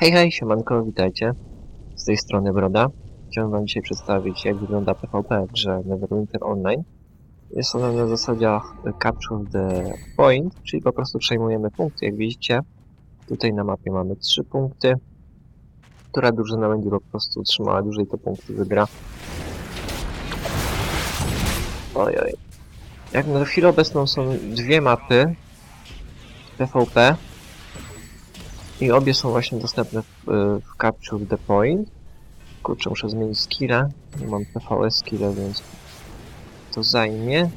Hej, hej, siemanko, witajcie. Z tej strony Broda. Chciałem wam dzisiaj przedstawić, jak wygląda PvP w grze Neverwinter Online. Jest ona na zasadzie Capture the Point, czyli po prostu przejmujemy punkty, jak widzicie. Tutaj na mapie mamy trzy punkty. Która drużyna będzie po prostu trzymała dłużej te punkty, wygra. Oj, oj. Jak na chwilę obecną są dwie mapy PvP, i obie są właśnie dostępne w, y, w Capture the Point. Kurczę, muszę zmienić skilla. Nie mam PvS skilla, więc to zajmie.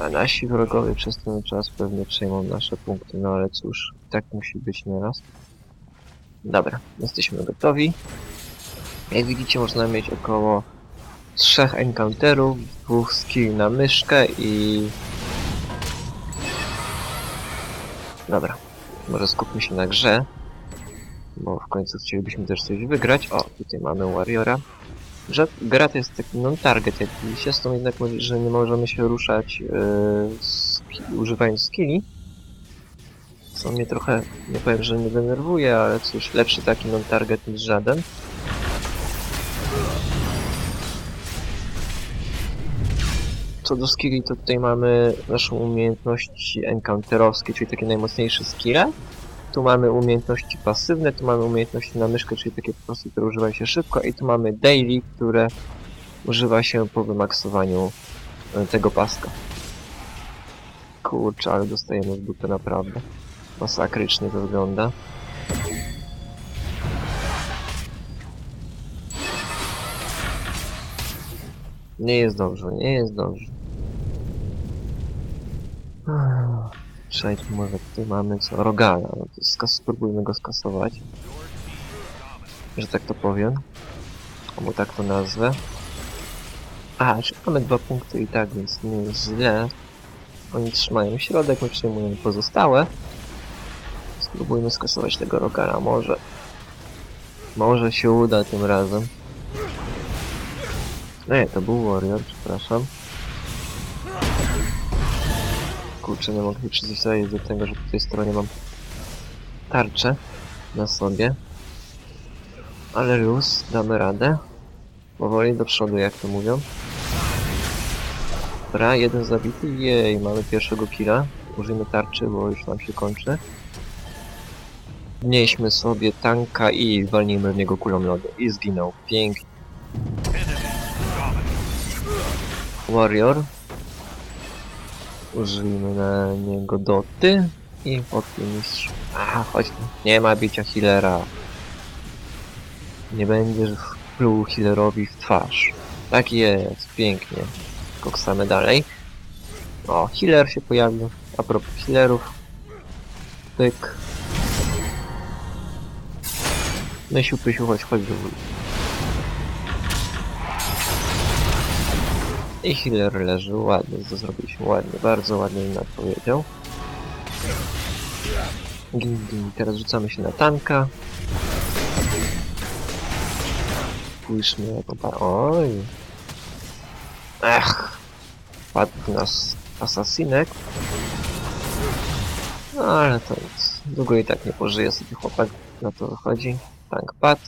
A nasi wrogowie przez ten czas pewnie przejmą nasze punkty, no ale cóż, tak musi być nieraz. Dobra, jesteśmy gotowi. Jak widzicie, można mieć około trzech encounterów, dwóch skill na myszkę i Dobra, może skupmy się na grze, bo w końcu chcielibyśmy też coś wygrać. O, tutaj mamy Warriora. Grze, gra to jest taki non-target, jak widzicie, z tą jednak, mówi, że nie możemy się ruszać yy, używając skilli. Co mnie trochę, nie powiem, że nie denerwuje, ale cóż, lepszy taki non-target niż żaden. Co do skilli, to tutaj mamy naszą umiejętności encounterowskie, czyli takie najmocniejsze skille. Tu mamy umiejętności pasywne, tu mamy umiejętności na myszkę, czyli takie po prostu, które używa się szybko i tu mamy daily, które używa się po wymaksowaniu e, tego paska. Kurczę, ale dostajemy w dupę naprawdę. Masakrycznie to wygląda. Nie jest dobrze, nie jest dobrze. Może tutaj mamy co? Rogala. No skas spróbujmy go skasować. Że tak to powiem. Albo tak to nazwę. A, czy mamy dwa punkty i tak, więc nie jest źle. Oni trzymają środek, my przejmujemy pozostałe. Spróbujmy skasować tego Rogala, może. Może się uda tym razem. Nie, to był Warrior, przepraszam. Kurczę, nie mogę się przyzwyczaić do tego, że po tej stronie mam tarczę na sobie. Ale luz, damy radę. Powoli do przodu, jak to mówią. Dobra, jeden zabity. Jej, mamy pierwszego killa. Użyjmy tarczy, bo już nam się kończy. Wnieśmy sobie tanka i walnijmy w niego kulą lodu. I zginął. Pięknie. Warrior. Użyjmy na niego doty. I podpię mistrz. Aha, chodź. Nie ma bicia healera. Nie będziesz pluł healerowi w twarz. Tak jest, pięknie. Koksamy dalej. O, healer się pojawił. A propos healerów. Pyk. Mysiu, pysiu, chodź, chodź do. I healer leży, ładnie to zrobiliśmy, ładnie, bardzo ładnie mi odpowiedział. Gin. Teraz rzucamy się na tanka. Spójrzmy jaką pa... Oj! Ech! Padł nas asasinek. No ale to nic. Długo i tak nie pożyje sobie chłopak, na to wychodzi. Tank padł.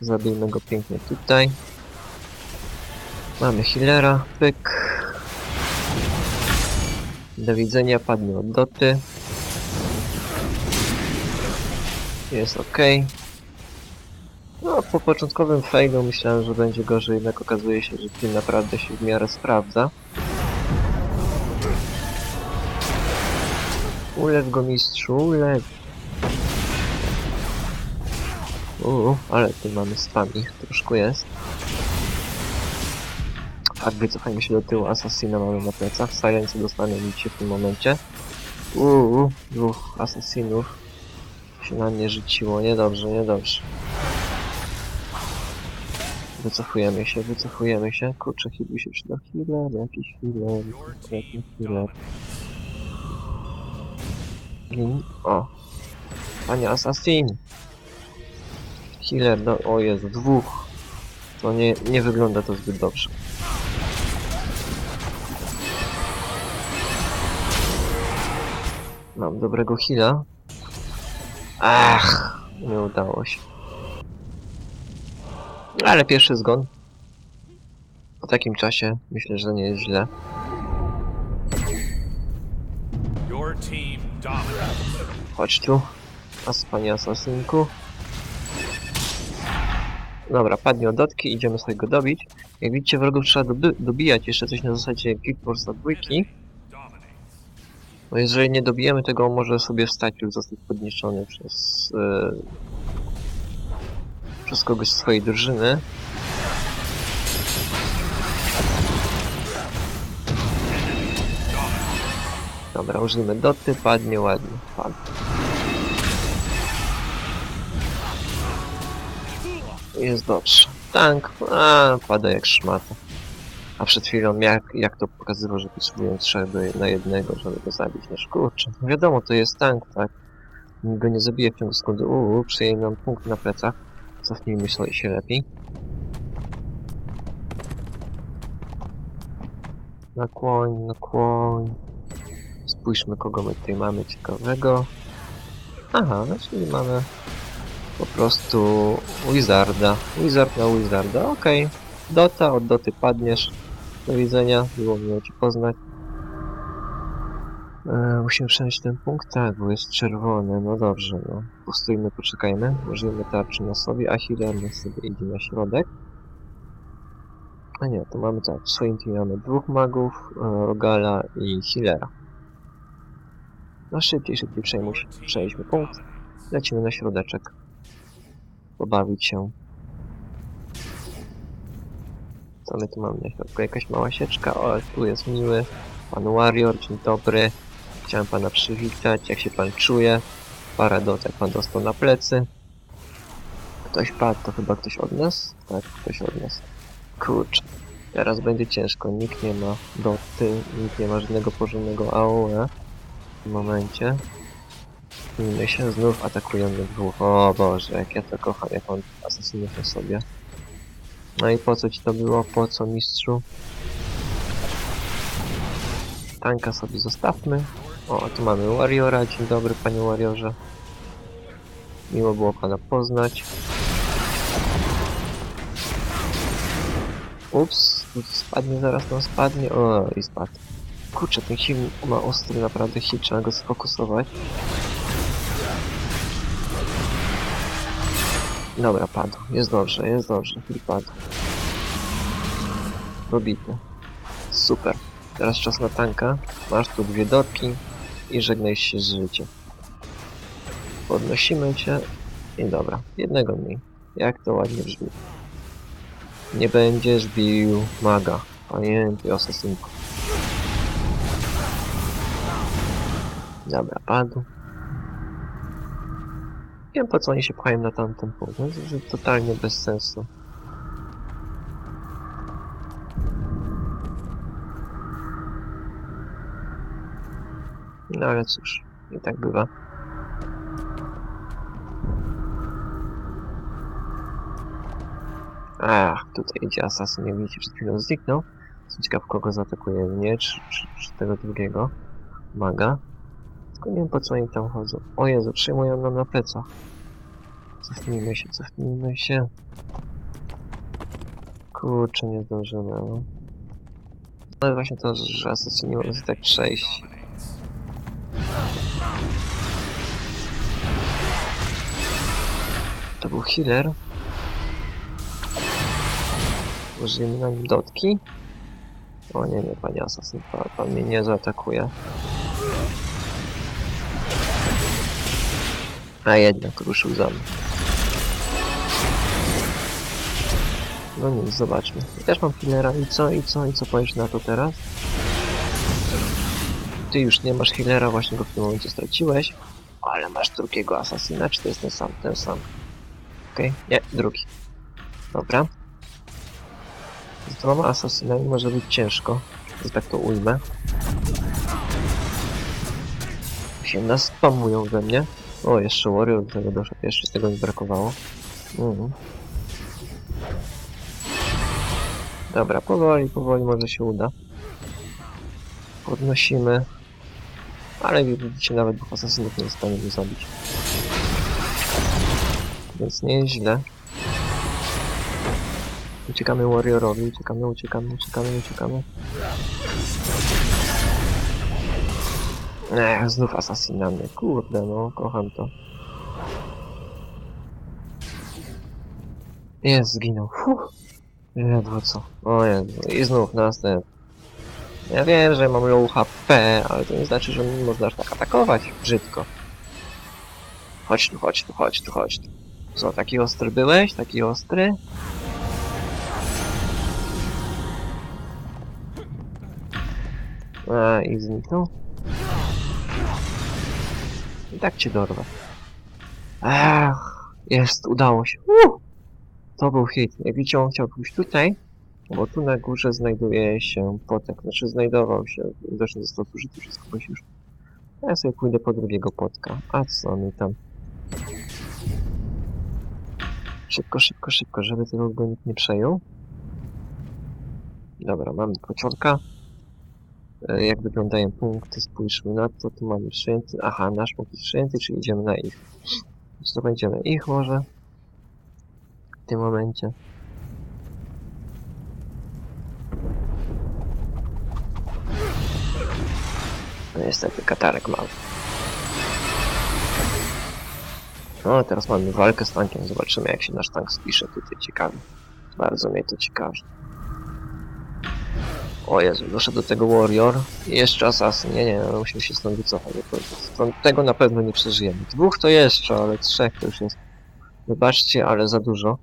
Zabijmy go pięknie tutaj. Mamy healera, pyk. Do widzenia, padnie od doty. Jest ok. No, po początkowym failu myślałem, że będzie gorzej, jednak okazuje się, że film naprawdę się w miarę sprawdza. Ulew go mistrzu, ulew. Uuu, ale tu mamy spam troszkę jest. Tak, wycofajmy się do tyłu, Assassina mamy na plecach, Silence dostanę nic w tym momencie. Uuu, dwóch Assassinów się na mnie rzuciło, niedobrze, niedobrze. Wycofujemy się, wycofujemy się. Kurczę, chyba się przyda healer, jakiś healer, jakiś healer. Gin. O! Panie Assassin! Healer, no, o Jezu, dwóch. To nie, nie wygląda to zbyt dobrze. Mam dobrego heala. Ach, nie udało się. Ale pierwszy zgon. Po takim czasie myślę, że nie jest źle. Chodź tu. As, panie asasynku. Dobra, padnie od dotki, idziemy sobie go dobić. Jak widzicie, wrogów trzeba doby dobijać jeszcze coś na zasadzie Wars na dwójki. No jeżeli nie dobijemy tego, może sobie wstać lub zostać podniszczony przez... e, przez kogoś z swojej drużyny. Dobra, użyjmy doty, padnie ładnie, padł. Jest dobrze. Tank, a, pada jak szmata. A przed chwilą jak, jak to pokazywał, że potrzebują trzech na jednego, żeby go zabić. No kurczę, no wiadomo, to jest tank, tak? Nikt go nie zabije w ciągu sekundy. Uuu, przyjęli nam punkt na plecach. Cofnijmy się- lepiej. Nakłoń, nakłoń. Spójrzmy, kogo my tutaj mamy ciekawego. Aha, czyli mamy po prostu Wizarda. Wizard na Wizarda, okej. Dota, od Doty padniesz. Do widzenia, było miło Cię poznać. E, musimy przenieść ten punkt, tak, bo jest czerwony, no dobrze, no. Postójmy, poczekajmy, użyjmy tarczy na sobie, a healer niech sobie idzie na środek. A nie, to mamy tak, w swoim teamie mamy dwóch magów, e, Rogala i healera. No szybciej, szybciej przejmuj, przejdźmy punkt, lecimy na środeczek. Pobawić się. Co my tu mamy na środku? Jakaś mała sieczka. O, tu jest miły. Pan Warrior, dzień dobry. Chciałem pana przywitać. Jak się pan czuje? Parę dotek pan dostał na plecy. Ktoś padł, to chyba ktoś od nas? Tak, ktoś od nas. Kurczę. Teraz będzie ciężko. Nikt nie ma doty, nikt nie ma żadnego porządnego AOE w tym momencie. My się znów atakujemy dwóch. O Boże, jak ja to kocham, jak on asasynuje na sobie. No i po co ci to było? Po co mistrzu? Tanka sobie zostawmy. O, tu mamy Warriora. Dzień dobry, panie Warriorze. Miło było pana poznać. Ups, spadnie, zaraz nam spadnie. O, i spadł. Kurczę, ten hit ma ostry naprawdę hit, trzeba go sfokusować. Dobra, padł. Jest dobrze, jest dobrze. Hit padł. Robity. Super. Teraz czas na tanka. Masz tu dwie dotki i żegnaj się z życiem. Podnosimy cię i dobra. Jednego mniej. Jak to ładnie brzmi. Nie będziesz bił maga. Pamiętaj, asasynku. Dobra, padł. Wiem po co oni się pchają na tamten punkt. No, to, że totalnie bez sensu. No ale cóż, i tak bywa. Ach, tutaj idzie asasyn, jak widzicie, przed chwilą zniknął. Ciekaw, kogo zaatakuje mnie, czy, czy, czy tego drugiego maga. Tylko nie wiem, po co oni tam chodzą. O Jezu, przyjmują nam na plecach. Cofnijmy się, cofnijmy się. Kurczę, nie zdążymy, no. Ale właśnie to, że asasyni mogą tak przejść. To był healer. Użyjmy na nim dotki. O nie, nie, panie asasyn, pan, pan mnie nie zaatakuje. A jednak ruszył za mną. No nic, zobaczmy. Ja też mam healera i co, i co, i co powiesz na to teraz? Ty już nie masz healera, właśnie go w tym momencie straciłeś. Ale masz drugiego asasyna, czy to jest ten sam, ten sam? Okej, nie, drugi. Dobra. Z dwoma asasynami może być ciężko, że tak to ujmę. Się naspamują we mnie. O, jeszcze Warrior tego doszedł, jeszcze tego mi brakowało. Mhm. Dobra, powoli, powoli może się uda. Podnosimy. Ale jak widzicie, nawet dwóch asasynów nie zostanie mnie zabić. Więc nie jest źle. Uciekamy Warriorowi, uciekamy, uciekamy, uciekamy, uciekamy. Ech, znów Assassin na mnie. Kurde, no, kocham to. Jest, zginął. Fuh. Ledwo co. O. I znów następny. Ja wiem, że mam low HP, ale to nie znaczy, że nie można tak atakować brzydko. Chodź tu, chodź tu, chodź tu, chodź tu. Co, taki ostry byłeś? Taki ostry? A, i zniknął? I tak cię dorwę. Ach, jest, udało się. Uh! To był hit. Jak widzicie, on chciał pójść tutaj, bo tu na górze znajduje się potek. Znaczy znajdował się, widocznie został zużyty przez kogoś już. Ja sobie pójdę po drugiego potka. A co mi tam? Szybko, szybko, szybko, żeby tego go nikt nie przejął. Dobra, mamy pociątka. E, Jak wyglądają punkty, spójrzmy na to. Tu mamy przyjęty. Aha, nasz punkt jest przyjęty, czyli idziemy na ich. Zdobędziemy ich może. W tym momencie. No niestety, katarek mały. No, teraz mamy walkę z tankiem. Zobaczymy, jak się nasz tank spisze tutaj. Ciekawi. Bardzo mnie to ciekawi. O Jezu, doszedł do tego Warrior. I jeszcze Assassin. Nie, nie, no, musimy się stąd wycofać. bo to- tego na pewno nie przeżyjemy. Dwóch to jeszcze, ale trzech to już jest. Wybaczcie, ale za dużo.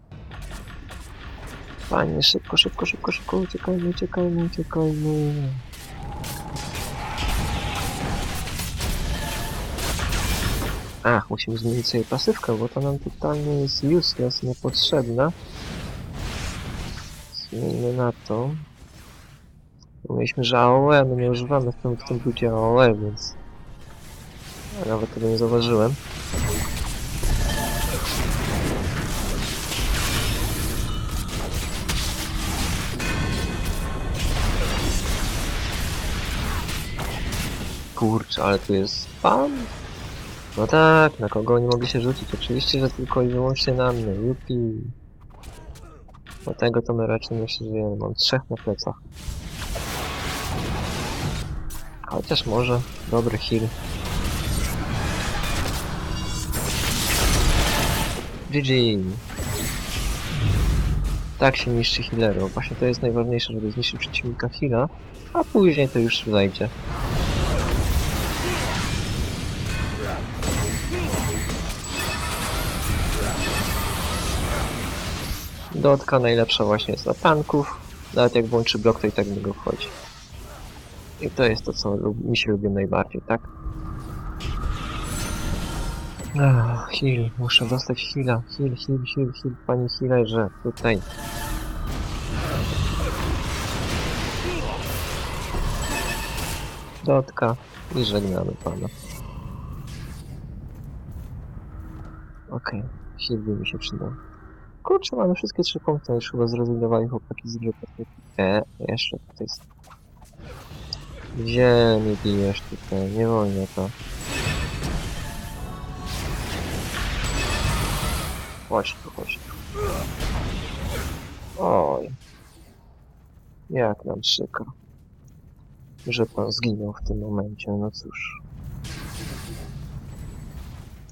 Panie, szybko, szybko, szybko, szybko, uciekajmy, uciekajmy, uciekajmy. Ach, musimy zmienić sobie pasywkę, bo to nam totalnie jest useless, niepotrzebna. Zmieńmy na to. Mieliśmy, że AOE, my nie używamy w tym, budzie AOE, więc... Ja nawet tego nie zauważyłem. Kurczę, ale tu jest spam? No tak, na kogo oni mogli się rzucić? Oczywiście, że tylko i wyłącznie na mnie. Jupi. Bo tego to my raczej nie przeżyjemy. Mam trzech na plecach. Chociaż może. Dobry heal. GG. Tak się niszczy healerów. Właśnie to jest najważniejsze, żeby zniszczyć przeciwnika heala, a później to już zajdzie. Dotka najlepsza właśnie jest dla tanków. Nawet jak włączy blok, to i tak w niego wchodzi. I to jest to, co mi się lubi najbardziej, tak? Ach, heal. Muszę dostać heala. Heal, heal, heal, heal. Panie healerze, tutaj. Dotka. I żegnamy pana. Okej. Heal by mi się przydał. Kurczę, mamy wszystkie trzy punkty. Już chyba zrezygnowali chłopaki z gry. E, jeszcze tutaj jest. Gdzie mi bijesz tutaj? Nie wolno to. Chodź tu, chodź tu. Oj. Jak nam przykro. Że pan zginął w tym momencie, no cóż.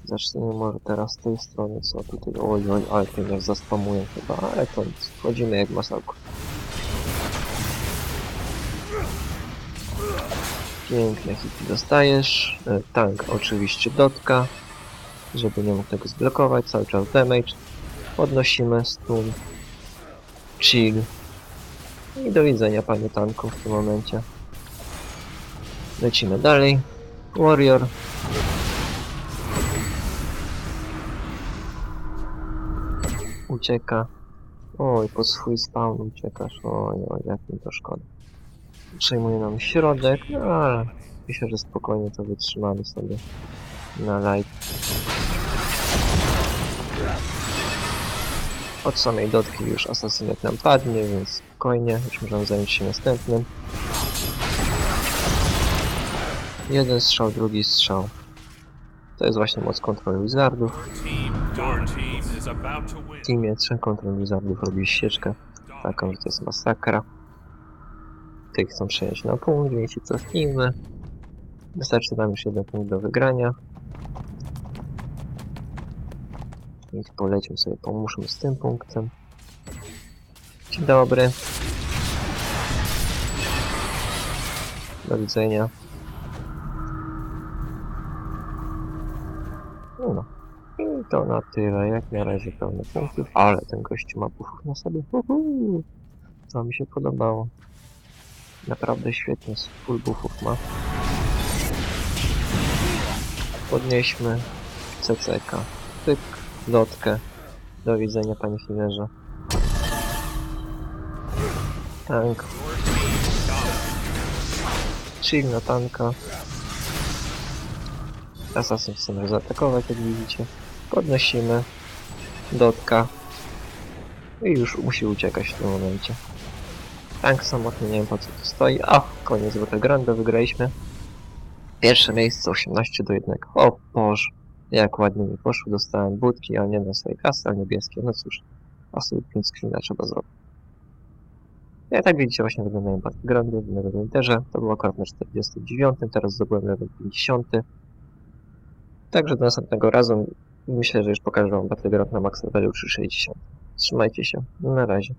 Zacznijmy może teraz z tej strony, co tutaj. Oj, oj, ale ty nas zaspamują chyba, ale to nic. Wchodzimy jak masełko. Piękne hity dostajesz. E, Tank oczywiście dotka, żeby nie mógł tego zblokować. Cały czas damage. Podnosimy stun. Chill. I do widzenia panie tanku w tym momencie. Lecimy dalej. Warrior. Ucieka. Oj, pod swój spawn uciekasz. Oj, oj, jak mi to szkoda. Przejmuje nam środek, no ale myślę, że spokojnie to wytrzymamy sobie na light. Od samej dotki już asasynek nam padnie, więc spokojnie, już możemy zająć się następnym. Jeden strzał, drugi strzał. To jest właśnie moc kontroli wizardów. W teamie trzech kontrol wizardów robi ścieżkę taką, że to jest masakra. Tych chcą przejąć na punkt, więc się cofnijmy. Wystarczy nam już jeden punkt do wygrania. Więc polecimy sobie, pomóżmy z tym punktem. Dzień dobry. Do widzenia. No. I to na tyle, jak na razie pełne punktów, ale ten gościu ma buffów na sobie. Uhu. To mi się podobało. Naprawdę świetnie, full buffów ma. Podnieśmy CCK. Pyk, lotkę. Do widzenia, panie filerze. Tank. Chill na tanka. Assassin chce nas zaatakować, jak widzicie. Podnosimy. Dotka. I już musi uciekać w tym momencie. Tank samotny, nie wiem po co tu stoi. A, koniec Battlegrounda, wygraliśmy. Pierwsze miejsce 18 do 1. O Boże, jak ładnie mi poszło. Dostałem budki, a nie na swojej kasy, a niebieskie. No cóż, absolutnie screena trzeba zrobić. Jak tak widzicie, właśnie wyglądają Battlegroundy w Neverwinterze. To było akurat na 49, teraz zdobyłem level 50. Także do następnego razu myślę, że już pokażę wam Battleground na max levelu 360. Trzymajcie się, na razie.